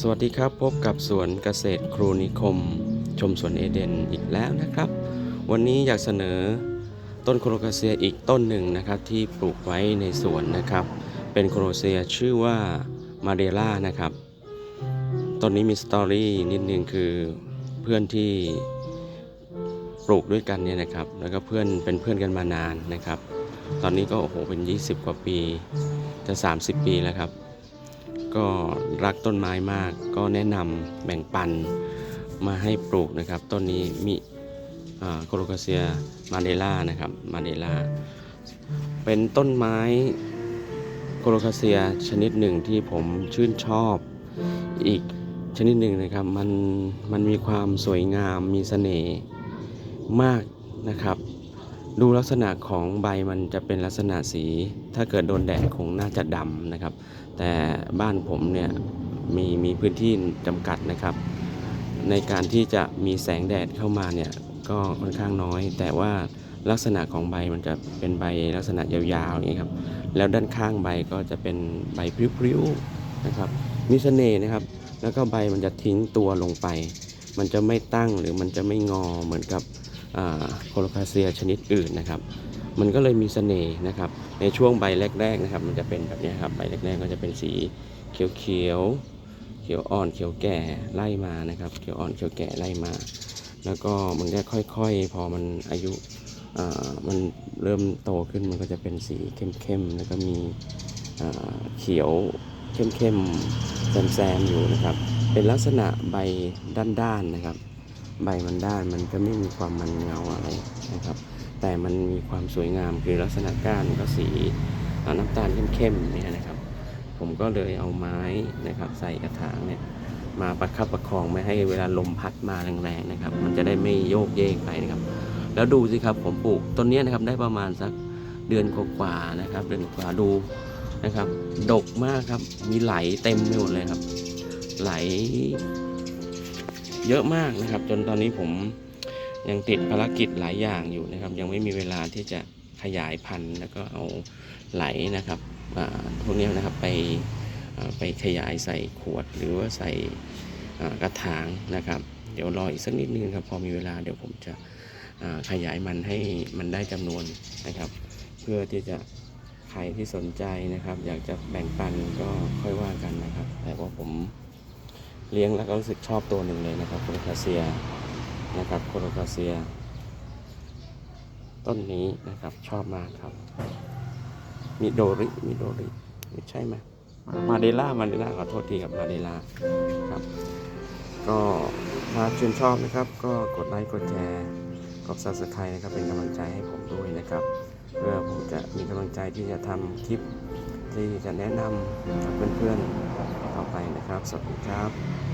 สวัสดีครับพบกับสวนเกษตรครูนิคม ชมสวนเอเดนอีกแล้วนะครับ วันนี้อยากเสนอต้นโคโลคาเซียอีกต้นหนึ่งนะครับที่ปลูกไว้ในสวนนะครับ เป็นโคโลคาเซียชื่อว่ามาเดล่านะครับต้นนี้มีสตอรี่นิดนึงคือเพื่อนที่ปลูกด้วยกันเนี่ยนะครับ แล้วก็เพื่อนเป็นเพื่อนกันมานานนะครับ ตอนนี้ก็โอ้โหเป็น 20 กว่าปีจะ 30 ปีแล้วครับ ก็รักต้นไม้มาก ก็แนะนำแบ่งปันมาให้ปลูกนะครับ ต้นนี้มีโคโลคาเซียมาเดล่านะครับมาเดล่าเป็นต้นไม้โคโลคาเซียชนิดหนึ่งที่ผมชื่นชอบอีกชนิดหนึ่งนะครับมันมันมีความสวยงามมีเสน่ห์มากนะครับ ดูลักษณะของใบมันจะเป็นลักษณะสี ถ้าเกิดโดนแดดคงน่าจะดำนะครับ แต่บ้านผมเนี่ยมีมีพื้นที่จำกัดนะครับ ในการที่จะมีแสงแดดเข้ามาเนี่ยก็ค่อนข้างน้อย แต่ว่าลักษณะของใบมันจะเป็นใบลักษณะยาวๆอย่างนี้ครับ แล้วด้านข้างใบก็จะเป็นใบพริ้วๆนะครับ มีเสน่ห์นะครับ แล้วก็ใบมันจะทิ้งตัวลงไป มันจะไม่ตั้งหรือมันจะไม่งอเหมือนกับ โคโลคาเซียชนิดอื่นนะครับ มันก็เลยมีเสน่ห์นะครับ ในช่วงใบแรกๆนะครับ มันจะเป็นแบบนี้ครับ ใบแรกๆก็จะเป็นสีเขียวเขียวๆเขียวอ่อนเขียวแก่ไล่มานะครับ เขียวอ่อนเขียวแก่ไล่มา แล้วก็มันก็ค่อยๆ พอมันอายุมันเริ่มโตขึ้นมันก็จะเป็นสีเข้มๆ แล้วก็มีเขียวเข้มๆแซมๆอยู่นะครับ เป็นลักษณะใบด้านๆนะครับ ใบมันด้านมันจะไม่มีความมันเงาอะไรนะครับ แต่มันมีความสวยงามคือลักษณะก้านก็สีน้ำตาลเข้มๆเนี่ยนะครับ ผมก็เลยเอาไม้นะครับ ใส่กระถางเนี่ยมาประคับประคองไม่ให้เวลาลมพัดมาแรงๆนะครับ มันจะได้ไม่โยกเยกไปนะครับ แล้วดูสิครับผมปลูกต้นนี้นะครับได้ประมาณสักเดือนกว่าๆนะครับ เดือนกว่าดูนะครับ ดกมากครับ มีไหลเต็มไปหมดเลยครับ ไหล เยอะมากนะครับ จนตอนนี้ผมยังติดภารกิจหลายอย่างอยู่นะครับ ยังไม่มีเวลาที่จะขยายพันธุ์แล้วก็เอาไหลนะครับพวกนี้นะครับไปไปขยายใส่ขวดหรือว่าใส่กระถางนะครับ เดี๋ยวรออีกสักนิดนึงครับพอมีเวลาเดี๋ยวผมจะขยายมันให้มันได้จำนวนนะครับ เพื่อที่จะใครที่สนใจนะครับ อยากจะแบ่งปันก็ค่อยว่ากันนะครับ แต่ว่าผม เลี้ยงแล้วก็รู้สึกชอบตัวหนึ่งเลยนะครับโคโลคาเซียนะครับโคโลคาเซีย ต้นนี้นะครับชอบมากครับมิโดริมิโดริใช่ไหมมาเดล่ามาเดล่าขอโทษทีครับมาเดล่าครับ ก็ถ้าชื่นชอบนะครับ ก็กดไลค์กดแชร์กดซับสไครต์นะครับเป็นกำลังใจให้ผมด้วยนะครับ เพื่อผมจะมีกำลังใจที่จะทำคลิป ที่จะแนะนำเพื่อนๆต่อไปนะครับ สวัสดีครับ